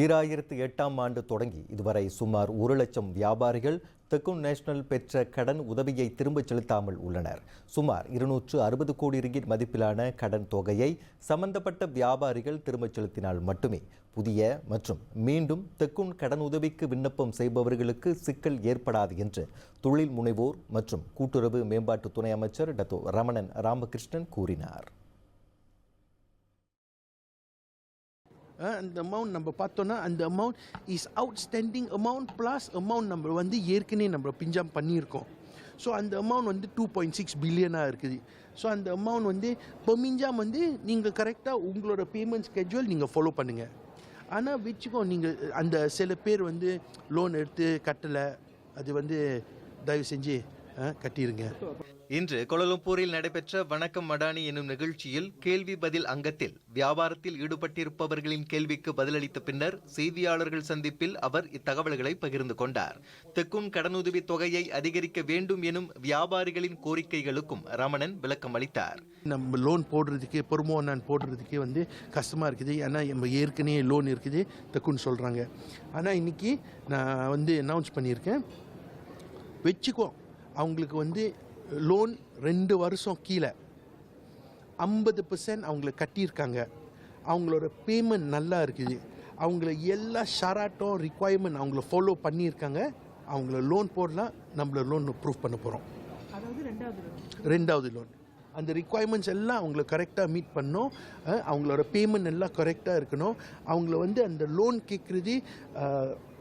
ஈராயிரத்து எட்டாம் ஆண்டு தொடங்கி இதுவரை சுமார் ஒரு லட்சம் வியாபாரிகள் தெக்குன் நேஷனல் பெற்ற கடன் உதவியை திரும்பச் செலுத்தாமல் உள்ளனர். சுமார் இருநூற்று அறுபது கோடி ரிங்கிட் மதிப்பிலான கடன் தொகையை சம்பந்தப்பட்ட வியாபாரிகள் திரும்பச் செலுத்தினால் மட்டுமே புதிய மற்றும் மீண்டும் தெக்குன் கடன் உதவிக்கு விண்ணப்பம் செய்பவர்களுக்கு சிக்கல் ஏற்படாது என்று தொழில் முனைவோர் மற்றும் கூட்டுறவு மேம்பாட்டு துணை அமைச்சர் டத்தோ ரமணன் ராமகிருஷ்ணன் கூறினார். அந்த அமௌண்ட் நம்ம பார்த்தோன்னா அந்த amount is outstanding amount plus amount நம்ம வந்து ஏற்கனவே நம்ம பிஞ்சாம் பண்ணியிருக்கோம். ஸோ அந்த அமௌண்ட் வந்து டூ பாயிண்ட் சிக்ஸ் பில்லியனாக இருக்குது. ஸோ அந்த அமௌண்ட் வந்து பெமிஞ்சாம் வந்து நீங்கள் கரெக்டாக உங்களோட பேமெண்ட் ஸ்கெட்யூல் நீங்கள் ஃபாலோ பண்ணுங்கள் ஆனால் வச்சுக்கோ நீங்கள் அந்த சில பேர் வந்து லோன் எடுத்து கட்டலை. அது வந்து தயவு செஞ்சு அஹ், கட்டிடுங்க. இன்று கோலலம்பூரில் நடைபெற்ற வணக்கம் மடானி என்னும் நிகழ்ச்சியில் கேள்வி பதில் அங்கத்தில் வியாபாரத்தில் ஈடுபட்டிருப்பவர்களின் கேள்விக்கு பதிலளித்த பின்னர் செய்தியாளர்கள் சந்திப்பில் அவர் இத்தகவல்களை பகிர்ந்து கொண்டார். தெக்குன் கடனுதவி தொகையை அதிகரிக்க வேண்டும் எனும் வியாபாரிகளின் கோரிக்கைகளுக்கும் ரமணன் விளக்கம் அளித்தார். நம்ம லோன் போடுறதுக்கு பொறுமோ நான் போடுறதுக்கே வந்து கஷ்டமாக இருக்குது. ஏன்னா நம்ம ஏற்கனவே லோன் இருக்குது தக்குன்னு சொல்கிறாங்க ஆனால் இன்றைக்கி நான் வந்து அனௌன்ஸ் பண்ணியிருக்கேன். வச்சுக்கோ அவங்களுக்கு வந்து லோன் ரெண்டு வருஷம் கீழே. ஐம்பது பர்சன்ட் அவங்கள கட்டியிருக்காங்க. அவங்களோட பேமெண்ட் நல்லா இருக்குது. அவங்கள எல்லா ஷராட்டும் ரிக்குவயர்மெண்ட் அவங்கள ஃபாலோ பண்ணியிருக்காங்க. அவங்கள லோன் போடலாம். நம்மள லோன் ப்ரூவ் பண்ண போகிறோம் ரெண்டாவது லோன் அந்த ரிக்குவயர்மெண்ட்ஸ் எல்லாம் அவங்கள கரெக்டாக மீட் பண்ணணும். அஹ், அவங்களோட பேமெண்ட் எல்லாம் கரெக்டாக இருக்கணும். அவங்கள வந்து அந்த லோன் கேட்குறது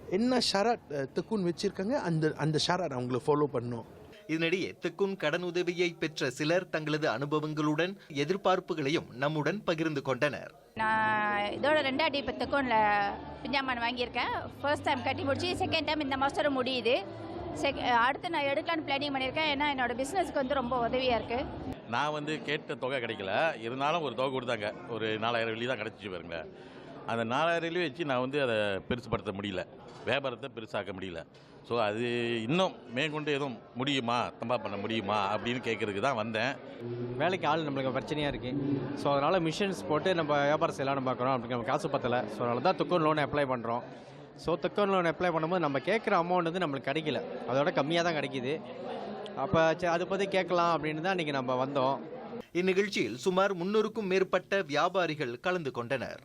என்ன ஷராட் தெக்குன்னு வச்சுருக்காங்க. அந்த அந்த ஷராட் அவங்கள ஃபாலோ பண்ணணும். இதனிடையே தெக்குன் கடன் உதவியை பெற்ற சிலர் தங்களது அனுபவங்களுடன் எதிர்பார்ப்புகளையும் நம்முடன் பகிர்ந்து கொண்டனர். நான் இதோட ரெண்டாடி இப்போ தெக்கோனில் பிஞ்சாமான் வாங்கியிருக்கேன். ஃபர்ஸ்ட் டைம் கட்டி முடிச்சு செகண்ட் டைம் இந்த மாதம் முடியுது. செக் அடுத்து நான் எடுக்கலான்னு பிளானிங் பண்ணியிருக்கேன். ஏன்னா என்னோட பிஸ்னஸ்க்கு வந்து ரொம்ப உதவியாக இருக்குது நான் வந்து கேட்ட தொகை கிடைக்கல. இருந்தாலும் ஒரு தொகை கொடுத்தாங்க. ஒரு நாலாயிரம் வெள்ளி தான் கிடச்சிச்சு பாருங்களேன். அந்த நாலாயிரம் வச்சு நான் வந்து அதை பெருசுப்படுத்த முடியல. வியாபாரத்தை பெருசாக்க முடியல. ஸோ அது இன்னும் மேற்கொண்டு எதுவும் முடியுமா? தம்பா பண்ண முடியுமா? அப்படின்னு கேட்கறதுக்கு தான் வந்தேன். வேலைக்கு ஆள் நம்மளுக்கு பிரச்சனையாக இருக்குது ஸோ அதனால் மிஷின்ஸ் போட்டு நம்ம வியாபாரம் செய்யலாம்னு பார்க்குறோம் அப்படி நம்ம காசு பத்தலை. ஸோ அதனால தான் துக்கோன் லோன் அப்ளை பண்ணுறோம் ஸோ துக்கோன் லோன் அப்ளை பண்ணும்போது நம்ம கேட்குற அமௌண்ட் வந்து நம்மளுக்கு கிடைக்கல. அதோட கம்மியாக தான் கிடைக்கிது. அப்போ சரி அதை பற்றி கேட்கலாம் அப்படின்னு தான் இன்றைக்கி நம்ம வந்தோம். இந்நிகழ்ச்சியில் சுமார் முன்னூறுக்கும் மேற்பட்ட வியாபாரிகள் கலந்து கொண்டனர்.